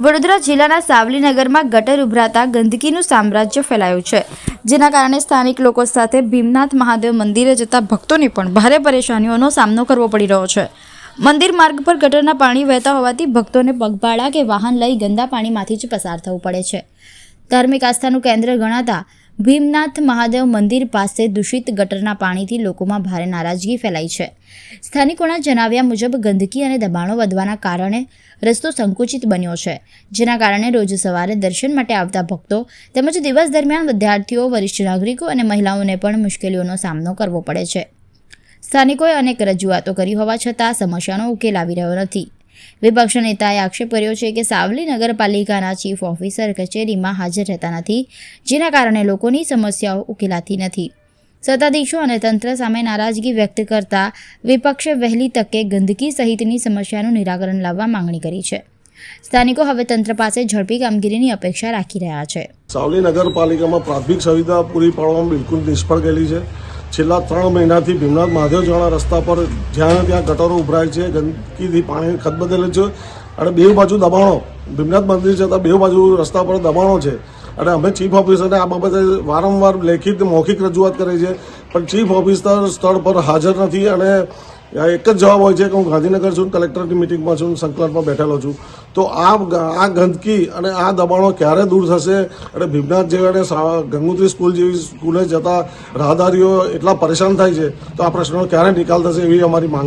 વડોદરા જિલ્લાના સાવલીનગરમાં ગટર ઉભરાતા ગંદકીનું સામ્રાજ્ય ફેલાયું છે. જેના કારણે સ્થાનિક લોકો સાથે ભીમનાથ મહાદેવ મંદિરે જતા ભક્તોને પણ ભારે પરેશાનીઓનો સામનો કરવો પડી રહ્યો છે. મંદિર માર્ગ પર ગટરના પાણી વહેતા હોવાથી ભક્તોને પગપાળા કે વાહન લઈ ગંદા પાણીમાંથી જ પસાર થવું પડે છે. ધાર્મિક આસ્થાનું કેન્દ્ર ગણાતા ભીમનાથ મહાદેવ મંદિર પાસે દૂષિત ગટરના પાણીથી લોકોમાં ભારે નારાજગી ફેલાઈ છે. સ્થાનિકોના જણાવ્યા મુજબ ગંદકી અને દબાણો વધવાના કારણે રસ્તો સંકુચિત બન્યો છે, જેના કારણે રોજ સવારે દર્શન માટે આવતા ભક્તો તેમજ દિવસ દરમિયાન વિદ્યાર્થીઓ, વરિષ્ઠ નાગરિકો અને મહિલાઓને પણ મુશ્કેલીઓનો સામનો કરવો પડે છે. સ્થાનિકોએ અનેક રજૂઆતો કરી હોવા છતાં સમસ્યાનો ઉકેલ આવી રહ્યો નથી. વિપક્ષ નેતાએ આક્ષેપ કર્યો છે કે સાવલી નગરપાલિકાના ચીફ ઓફિસર કચેરીમાં હાજર રહેતા નથી, જેના કારણે લોકોની સમસ્યાઓ ઉકેલાતી નથી. સત્તાધીશો અને તંત્ર સામે નારાજગી વ્યક્ત કરતા વિપક્ષે વહેલી તકે ગંદકી સહિતની સમસ્યાનું નિરાકરણ લાવવા માંગણી કરી છે. સ્થાનિકો હવે તંત્ર પાસે ઝડપી કામગીરીની અપેક્ષા રાખી રહ્યા છે. સાવલી નગરપાલિકામાં પ્રાથમિક સુવિધા પૂરી પાડવામાં બિલકુલ નિષ્ફળ ગયેલી છે. છેલ્લા ત્રણ મહિનાથી ભીમનાથ મહાદેવ જવાના રસ્તા પર જ્યાં ત્યાં ગટરો ઉભરાય છે, ગંદકીથી પાણી ખદબદેલું છે અને બે બાજુ દબાણો, ભીમનાથ મંદિર જતાં બે બાજુ રસ્તા પર દબાણો છે. અને અમે ચીફ ઓફિસરને આ બાબતે વારંવાર લેખિત મૌખિક રજૂઆત કરી છે, પણ ચીફ ઓફિસર સ્થળ પર હાજર નથી અને એક જ જવાબ હોય છે કે હું ગાંધીનગર છું, કલેક્ટરની મિટિંગમાં છું, સંકલનમાં બેઠેલો છું. તો આ આ ગંદકી અને આ દબાણો ક્યારે દૂર થશે? અને ભીમનાથ જેવા અને ગંગોત્રી સ્કૂલ જેવી સ્કૂલે જતા રાહદારીઓ એટલા પરેશાન થાય છે, તો આ પ્રશ્નનો ક્યારે નિકાલ થશે એવી અમારી માંગણી